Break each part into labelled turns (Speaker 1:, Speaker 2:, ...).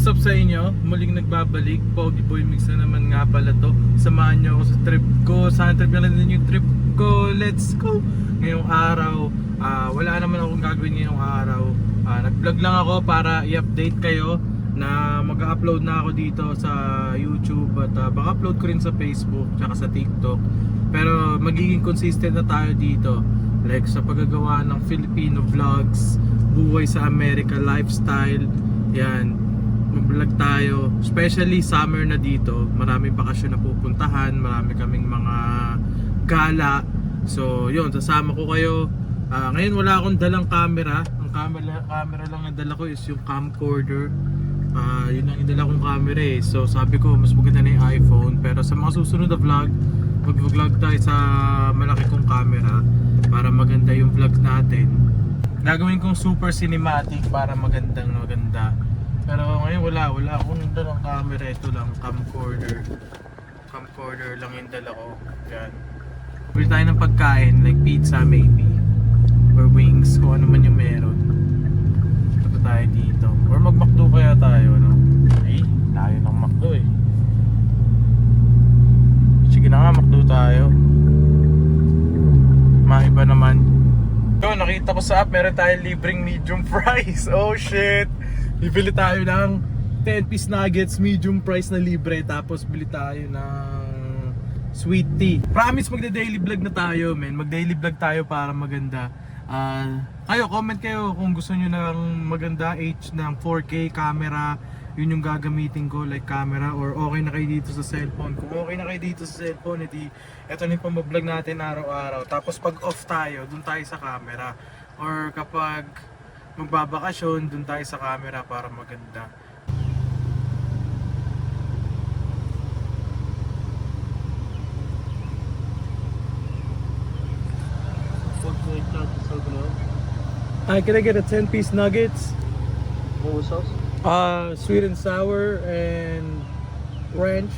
Speaker 1: what's up sa inyo? Muling nagbabalik. Pogi Boy Mix na naman nga pala to. Samahan nyo ako sa trip ko. Sana trip na din yung trip ko. Let's go! Ngayong araw, ah, wala naman akong gagawin ngayong araw. Ah, nag-vlog lang ako para i-update kayo na mag-upload na ako dito sa YouTube at ah, baka upload ko rin sa Facebook tsaka sa TikTok. Pero magiging consistent na tayo dito. Like sa paggagawa ng Filipino vlogs, buhay sa America, lifestyle, yan. Mag-vlog tayo. Especially summer na dito. Maraming bakasyon na pupuntahan. Marami kaming mga gala. So, yun. Sasama ko kayo. Ah, ngayon wala akong dalang camera. Ang camera, camera lang na dala ko is yung camcorder. Ah, yun ang indala kong camera eh. So, sabi ko, mas maganda na yung iPhone. Pero sa mga susunod na vlog, mag-vlog tayo sa malaki kong camera para maganda yung vlog natin. Gagawin kong super cinematic para magandang maganda. Pero ngayon wala, wala akong dalang camera. Ito lang, camcorder. Camcorder lang yung dala ko. Yan. Bili tayo ng pagkain, like pizza maybe. Or wings, kung ano man yung meron. Punta tayo dito. Or mag-McDo kaya tayo, no? Ay, tayo ng McDo eh. Sige na nga, McDo tayo. Maiba naman. Yo, nakita ko sa app, meron tayong libreng medium price. Oh shit! Bibili tayo ng 10 piece nuggets, medium price na libre. Tapos bili tayo ng sweet tea. Promise magda-daily vlog na tayo, men. Mag-daily vlog tayo para maganda. Ah, kayo, comment kayo kung gusto nyo ng maganda H ng 4K camera. Yun yung gagamitin ko, like camera. Or okay na kayo dito sa cellphone. Kung okay na kayo dito sa cellphone, edi ito na yung pamablog natin araw-araw. Tapos pag off tayo, dun tayo sa camera. Or kapag magbabakasyon, dun tayo sa camera para maganda. Hi, can I get a 10 piece nuggets?
Speaker 2: What was sauce?
Speaker 1: Uh, sweet and sour and ranch.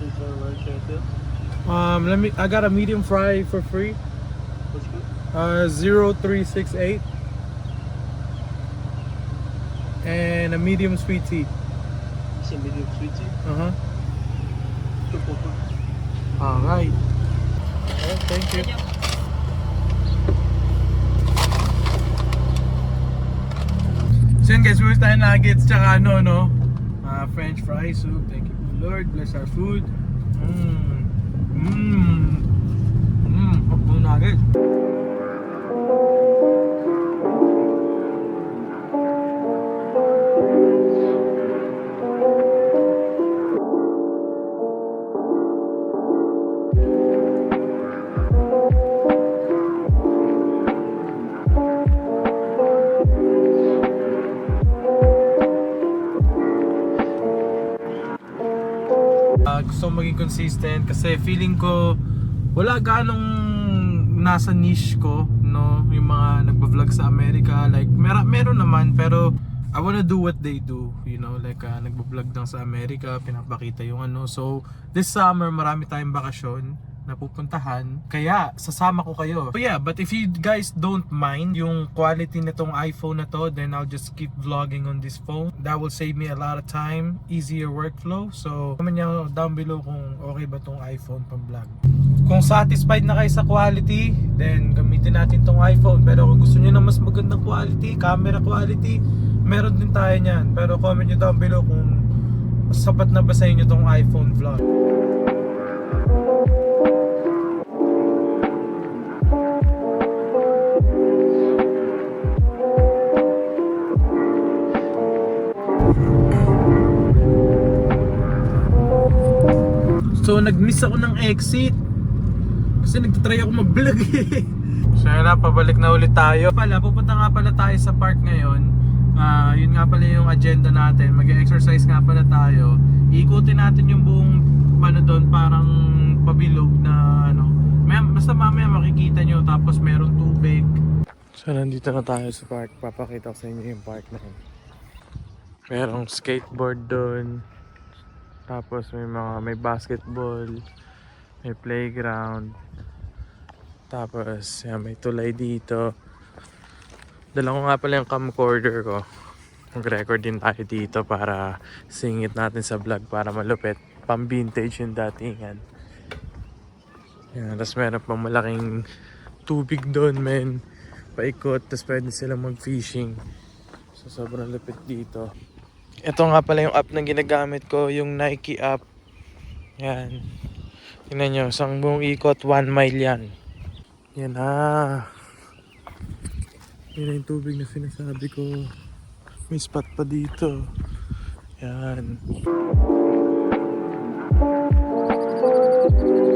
Speaker 2: Right there.
Speaker 1: Um, let me. I got a medium fry for free.
Speaker 2: What's good?
Speaker 1: Uh, zero three six eight. And a medium sweet tea.
Speaker 2: It's a medium sweet tea.
Speaker 1: Uh huh. All right. Alright, thank you. So yun guys, bumili tayo nuggets tsaka ano no, uh, french fries. So thank you Lord, bless our food. Mmm. Mmm. Mmm. Hotdog nugget. Gusto maging consistent kasi feeling ko wala ganong nasa niche ko no? Yung mga nagba-vlog sa Amerika like mer meron naman pero I wanna do what they do you know? Like uh, nagba-vlog lang sa Amerika pinapakita yung ano. So this summer marami tayong bakasyon na pupuntahan kaya sasama ko kayo. So yeah but if you guys don't mind yung quality nitong iPhone na to then I'll just keep vlogging on this phone. That will save me a lot of time easier workflow. So comment nyo down below kung okay ba tong iPhone pang vlog. Kung satisfied na kayo sa quality then gamitin natin tong iPhone. Pero kung gusto niyo na mas magandang quality camera quality meron din tayo niyan. Pero comment nyo down below kung sapat na ba sa inyo tong iPhone vlog So nag-miss ako ng exit. Kasi nagtatry ako mag-vlog eh. So yun na, pabalik na ulit tayo. Pala, pupunta nga pala tayo sa park ngayon. Ah, Yun nga pala yung agenda natin. Mag-exercise nga pala tayo. Ikutin natin yung buong ano doon parang pabilog na ano. May, Basta mamaya makikita nyo tapos meron tubig. So nandito na tayo sa park. Papakita ko sa inyo yung park na yun Merong skateboard doon tapos may mga may basketball, may playground. Tapos yan, may tulay dito. Dala ko nga pala yung camcorder ko. mag-record din tayo dito para singit natin sa vlog para malupit. Pang vintage yung datingan. Yan, tapos meron pang malaking tubig doon, men. Paikot, tapos pwede silang mag-fishing. So, sobrang lupit dito. Ito nga pala yung app na ginagamit ko, yung Nike app. Yan. Tingnan nyo, isang buong ikot, 1 mile yan. Yan ah. Yan na yung tubig na sinasabi ko. May spot pa dito. Yan. So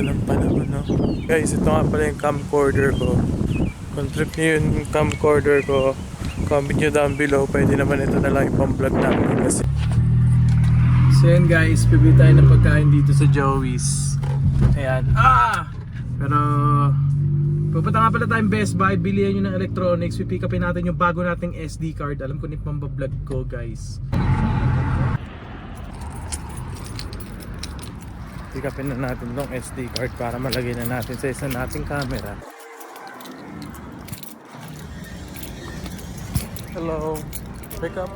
Speaker 1: Ganda ng panahon no. Guys, ito nga pala yung camcorder ko. Kung trip niyo yung camcorder ko, comment nyo down below. Pwede naman ito na lang ipang vlog namin kasi. So yan guys, bibili tayo ng pagkain dito sa Joey's. Ayan. Ah! Pero Pupunta nga pala tayong Best Buy, bilihan nyo ng electronics, pipick upin natin yung bago nating SD card. Alam ko ni pambablog ko guys. Pick upin na natin tong SD card para malagay na natin sa isa nating camera. Hello. Pick up.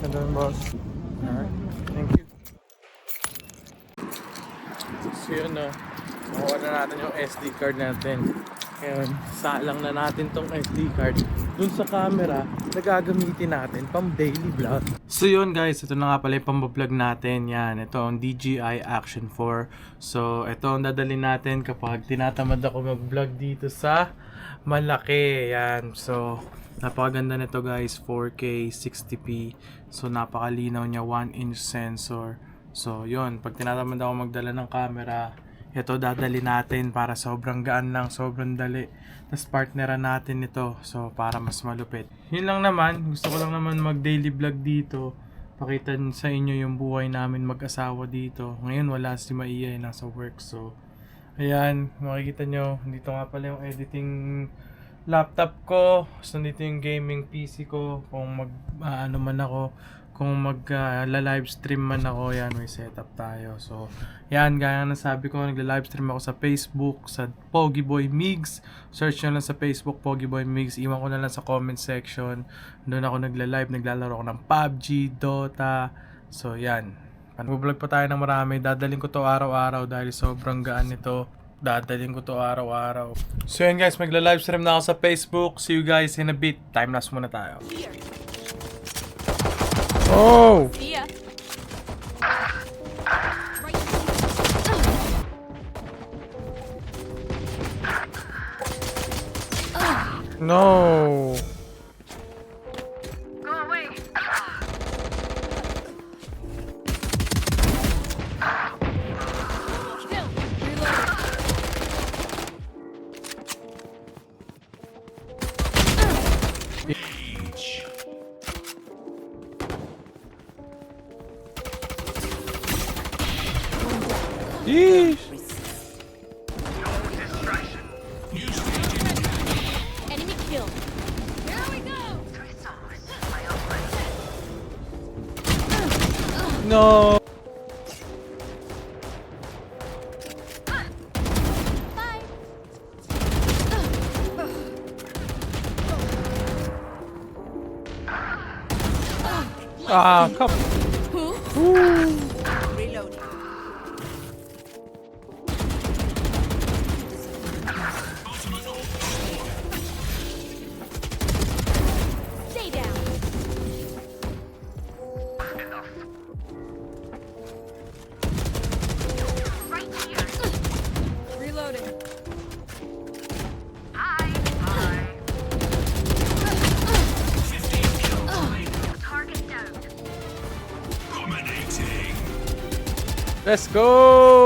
Speaker 1: Hello, boss. Alright. Thank you. So yun na. Nakuha na natin yung SD card natin. Ngayon, salang na natin tong SD card dun sa camera na gagamitin natin pang daily vlog. So yun guys, ito na nga pala yung pambablog natin. Yan, ito ang DJI Action 4. So ito ang dadalhin natin kapag tinatamad ako mag-vlog dito sa malaki. Yan, so napakaganda nito guys, 4K 60p. So napakalinaw niya, 1 inch sensor. So yun, pag tinatamad ako magdala ng camera, ito dadali natin para sobrang gaan lang, sobrang dali. Tapos partneran natin ito, so para mas malupit. Yun lang naman, gusto ko lang naman mag daily vlog dito. Pakita sa inyo yung buhay namin mag-asawa dito. Ngayon wala si Maia, eh, nasa work. So, ayan, makikita nyo, dito nga pala yung editing laptop ko. So, nandito yung gaming PC ko. Kung mag, ah, ano man ako, kung mag ah, la-live stream man ako, yan, may setup tayo. So, yan, gaya na sabi ko, nagla-live stream ako sa Facebook, sa Pogyboy Migs. Search nyo lang sa Facebook, Pogyboy Migs. Iwan ko na lang sa comment section. Doon ako nagla-live, naglalaro ako ng PUBG, Dota. So, yan. Mag-vlog pa tayo ng marami. Dadaling ko to araw-araw dahil sobrang gaan nito. Dadaling ko to araw-araw. So yun guys, magla-live stream na ako sa Facebook. See you guys in a bit. Time lapse muna tayo. Oh! No! Yeesh!
Speaker 3: Enemy kill. Here we go.
Speaker 1: No!
Speaker 3: Bye.
Speaker 1: Ah, come.
Speaker 3: Reloading.
Speaker 1: Let's go!